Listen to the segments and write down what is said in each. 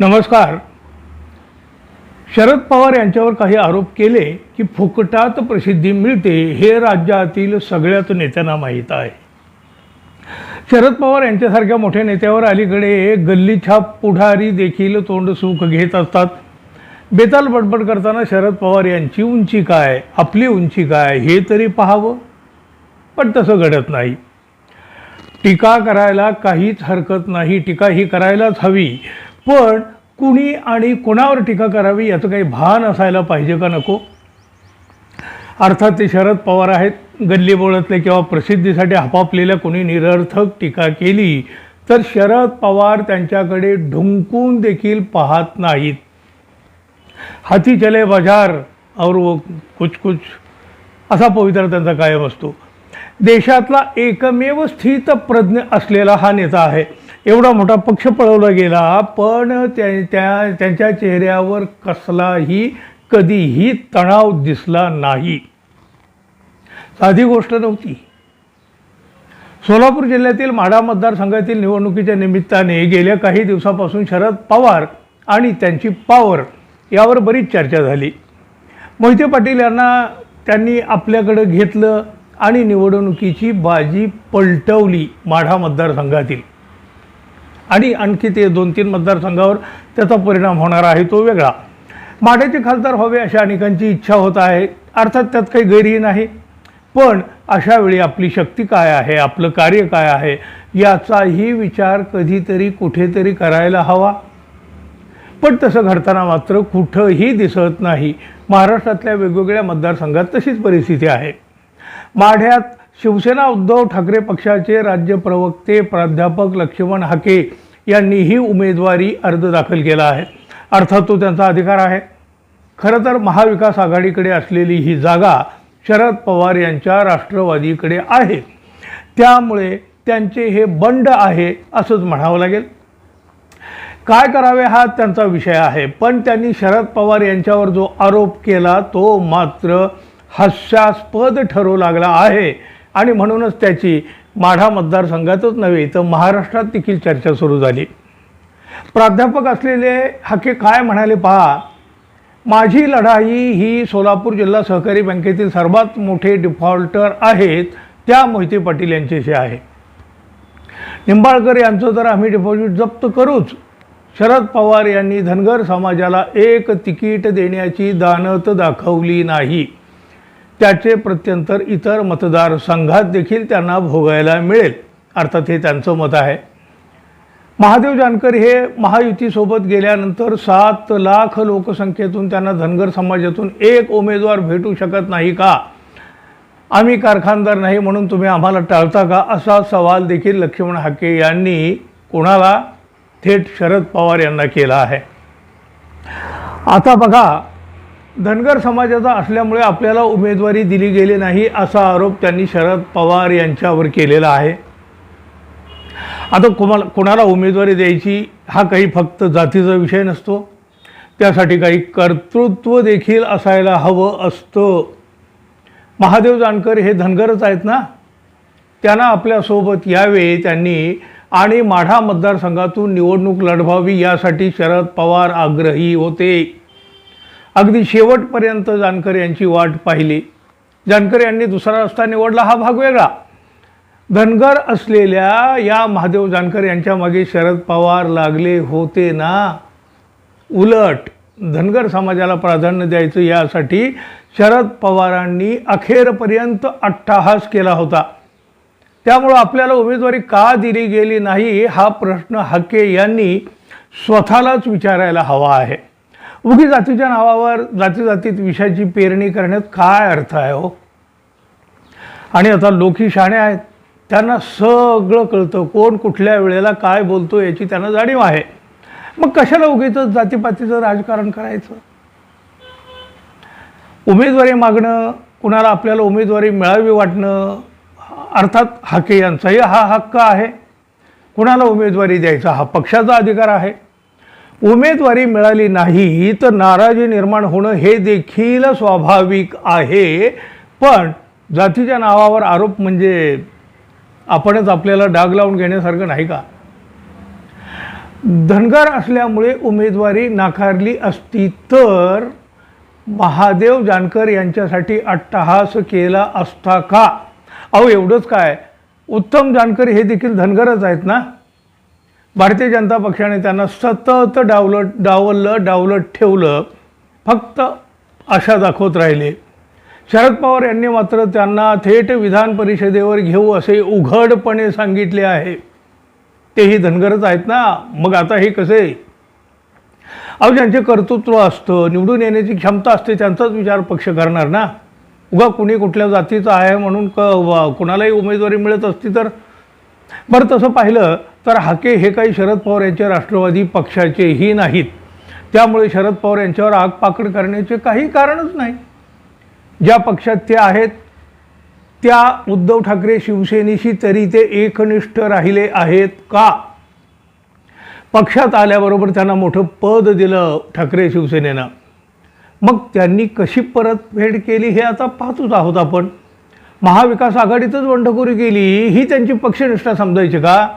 नमस्कार. शरद पवार यांच्यावर काही आरोप केले की फुकटात प्रसिद्धी मिळते हे राज्यातील सगळ्याच नेत्यांना माहीत आहे. शरद पवार यांच्यासारख्या मोठ्या नेत्यावर अलीकडे गल्लीछाप पुढारी देखील तोंड सुख घेत असतात. बेताल बडबड करताना शरद पवार यांची उंची काय आपली उंची काय हे तरी पाहावं. पण तसं घडत नाही. टीका करायला काहीच हरकत नाही टीका ही करायलाच हवी. पण कुणी आणि कोणावर टीका करावी याचं काही भान असायला पाहिजे का नको? अर्थात ते शरद पवार आहेत गल्ली बोळातले किंवा प्रसिद्धीसाठी हपापलेल्या कुणी निरर्थक टीका केली तर शरद पवार त्यांच्याकडे ढुंकून देखील पाहत नाहीत. हाती चले बाजार और वो कुछ कुछ असा पवित्रा त्यांचा कायम असतो. देशातला एकमेव स्थित प्रज्ञ असलेला हा नेता आहे. एवढा मोठा पक्ष पळवला गेला पण त्या त्या त्यांच्या चेहऱ्यावर कसलाही कधीही तणाव दिसला नाही. साधी गोष्ट नव्हती. सोलापूर जिल्ह्यातील माढा मतदारसंघातील निवडणुकीच्या निमित्ताने गेल्या काही दिवसापासून शरद पवार आणि त्यांची पॉवर यावर बरीच चर्चा झाली. मोहिते पाटील यांना त्यांनी आपल्याकडं घेतलं आणि निवडणुकीची बाजी पलटवली माढा मतदारसंघातील. आणि आणखी ते दोन तीन मतदारसंघावर त्याचा परिणाम होणार आहे तो वेगळा. माढ्याचे खासदार व्हावे अशा अनेकांची इच्छा होत आहे. अर्थात त्यात काही गैरही नाही. पण अशावेळी आपली शक्ती काय आहे आपलं कार्य काय आहे याचाही विचार कधीतरी कुठेतरी करायला हवा. पण तसं घडताना मात्र कुठंही दिसत नाही. महाराष्ट्रातल्या वेगवेगळ्या मतदारसंघात तशीच परिस्थिती आहे. माढ्यात शिवसेना उद्धव ठाकरे पक्षाचे राज्य प्रवक्ते प्राध्यापक लक्ष्मण हाके यांनीही उमेदवारी अर्ज दाखल केला आहे. अर्थात तो त्यांचा अधिकार आहे. खरं तर महाविकास आघाडीकडे असलेली ही जागा शरद पवार यांच्या राष्ट्रवादीकडे आहे. त्यामुळे त्यांचे हे बंड आहे असंच म्हणावं लागेल. काय करावे हा त्यांचा विषय आहे. पण त्यांनी शरद पवार यांच्यावर जो आरोप केला तो मात्र हास्यास्पद ठरू लागला आहे. आणि म्हणूनच त्याची माढा मतदारसंघातच नव्हे तर महाराष्ट्रात देखील चर्चा सुरू झाली. प्राध्यापक असलेले हके काय म्हणाले पहा. माझी लढाई ही सोलापूर जिल्हा सहकारी बँकेतील सर्वात मोठे डिफॉल्टर आहेत त्या मोहिते पाटील यांच्याशी आहे. निंबाळकर यांचं तर आम्ही डिपॉझिट जप्त करूच. शरद पवार यांनी धनगर समाजाला एक तिकीट देण्याची दानत दाखवली नाही. त्याचे प्रत्यंतर इतर मतदारसंघात देखील त्यांना भोगायला मिळेल. अर्थात हे त्यांचं मत आहे. महादेव जानकर हे महायुतीसोबत गेल्यानंतर सात लाख लोकसंख्येतून त्यांना धनगर समाजातून एक उमेदवार भेटू शकत नाही का? आम्ही कारखानदार नाही म्हणून तुम्ही आम्हाला टाळता का? असा सवाल देखील लक्ष्मण हाके यांनी कोणाला? थेट शरद पवार यांना केला आहे. आता बघा धनगर समाजाचा असल्यामुळे आपल्याला उमेदवारी दिली गेली नाही असा आरोप त्यांनी शरद पवार यांच्यावर केलेला आहे. आता कोणाला कोणाला उमेदवारी द्यायची हा काही फक्त जातीचा विषय नसतो. त्यासाठी काही कर्तृत्व देखील असायला हवं असतं. महादेव जानकर हे धनगरच आहेत ना? त्यांना आपल्यासोबत यावे त्यांनी आणि माढा मतदारसंघातून निवडणूक लढवावी यासाठी शरद पवार आग्रही होते. अगदी शेवटपर्यंत जानकर यांची वाट पाहिली. जानकर यांनी दुसरा रस्ता निवडला हा भाग वेगळा. धनगर असलेल्या या महादेव जानकर यांच्या मागे शरद पवार लागले होते ना? उलट धनगर समाजाला प्राधान्य द्यायचं यासाठी शरद पवारांनी अखेरपर्यंत अट्टाहास केला होता. त्यामुळं आपल्याला उमेदवारी का दिली गेली नाही हा प्रश्न हाके यांनी स्वतःलाच विचारायला हवा आहे. उगी जातीच्या नावावर जाती जातीत विषयाची पेरणी करण्यात काय अर्थ आहे हो? आणि आता लोकही शाणे आहेत. त्यांना सगळं कळतं. कोण कुठल्या वेळेला काय बोलतो याची त्यांना जाणीव आहे. मग कशाला उगीच जातीपातीचं राजकारण करायचं? उमेदवारी मागणं कुणाला आपल्याला उमेदवारी मिळावी वाटणं अर्थात हाके यांचाही हा हक्क आहे. कुणाला उमेदवारी द्यायचा हा पक्षाचा अधिकार आहे. उमेदवारी मिळाली नाही तर नाराजी निर्माण होणं हे देखील स्वाभाविक आहे. पण जातीच्या नावावर आरोप म्हणजे आपणच आपल्याला डाग लावून घेण्यासारखं नाही का? धनगर असल्यामुळे उमेदवारी नाकारली असती तर महादेव जानकर यांच्यासाठी अट्टहास केला असता का? अहो एवढंच काय? उत्तम जानकर हे देखील धनगरच आहेत ना? भारतीय जनता पक्षाने त्यांना सतत डावलत डावललं डावलत ठेवलं फक्त आशा दाखवत राहिले. शरद पवार यांनी मात्र त्यांना थेट विधान परिषदेवर घेऊ असे उघडपणे सांगितले आहे. तेही धनगरच आहेत ना? मग आता हे कसे? अहो ज्यांचे कर्तृत्व असतं निवडून येण्याची क्षमता असते त्यांचाच विचार पक्ष करणार ना? उगा कुणी कुठल्या जातीचं आहे म्हणून क कुणालाही उमेदवारी मिळत असती तर? बरं तसं पाहिलं तर हाके हे काही शरद पवार यांचे राष्ट्रवादी पक्षाचेही नाहीत. त्यामुळे शरद पवार यांच्यावर आग पाकड करण्याचे काही कारणच नाही. ज्या पक्षात ते आहेत त्या उद्धव ठाकरे शिवसेनेशी तरी ते एकनिष्ठ राहिले आहेत का? पक्षात आल्याबरोबर त्यांना मोठं पद दिलं ठाकरे शिवसेनेनं. मग त्यांनी कशी परतफेड केली हे आता पाहतोच आहोत आपण. महाविकास आघाडीतच बंडखोरी केली ही त्यांची पक्षनिष्ठा समजायची का?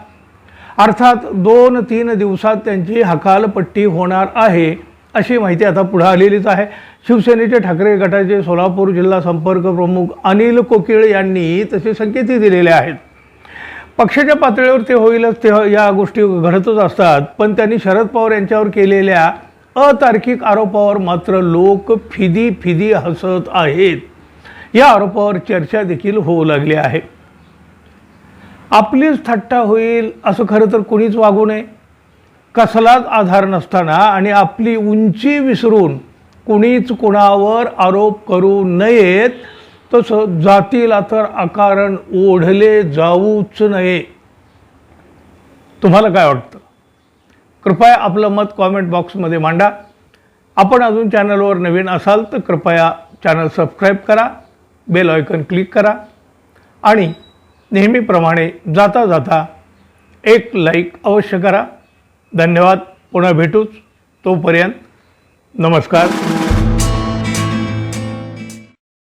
अर्थात दोन तीन दिवसात त्यांची हकालपट्टी होणार आहे अशी माहिती आता पुढे आलेलीच आहे. शिवसेनेचे ठाकरे गटाचे सोलापूर जिल्हा संपर्क प्रमुख अनिल कोकिळ यांनी तसे संकेतही दिलेले आहेत. पक्षाच्या पातळीवर ते होईलच ते या गोष्टी घडतच असतात. पण त्यांनी शरद पवार यांच्यावर केलेल्या अतार्किक आरोपावर मात्र लोक फिदी फिदी हसत आहेत. या आरोपावर चर्चा देखील होऊ लागली आहे. आपलीच थट्टा होईल असं खरं तर कोणीच वागू नये. कसलाच आधार नसताना आणि आपली उंची विसरून कुणीच कुणावर आरोप करू नयेत तसं जातीला तर अकारण ओढले जाऊच नये. तुम्हाला काय वाटतं? कृपया आपलं मत कॉमेंट बॉक्समध्ये मांडा. आपण अजून चॅनलवर नवीन असाल तर कृपया चॅनल सबस्क्राईब करा बेल आयकन क्लिक करा आणि नेहमीप्रमाणे जाता जाता एक लाईक अवश्य करा. धन्यवाद. पुन्हा भेटूच. तोपर्यंत नमस्कार.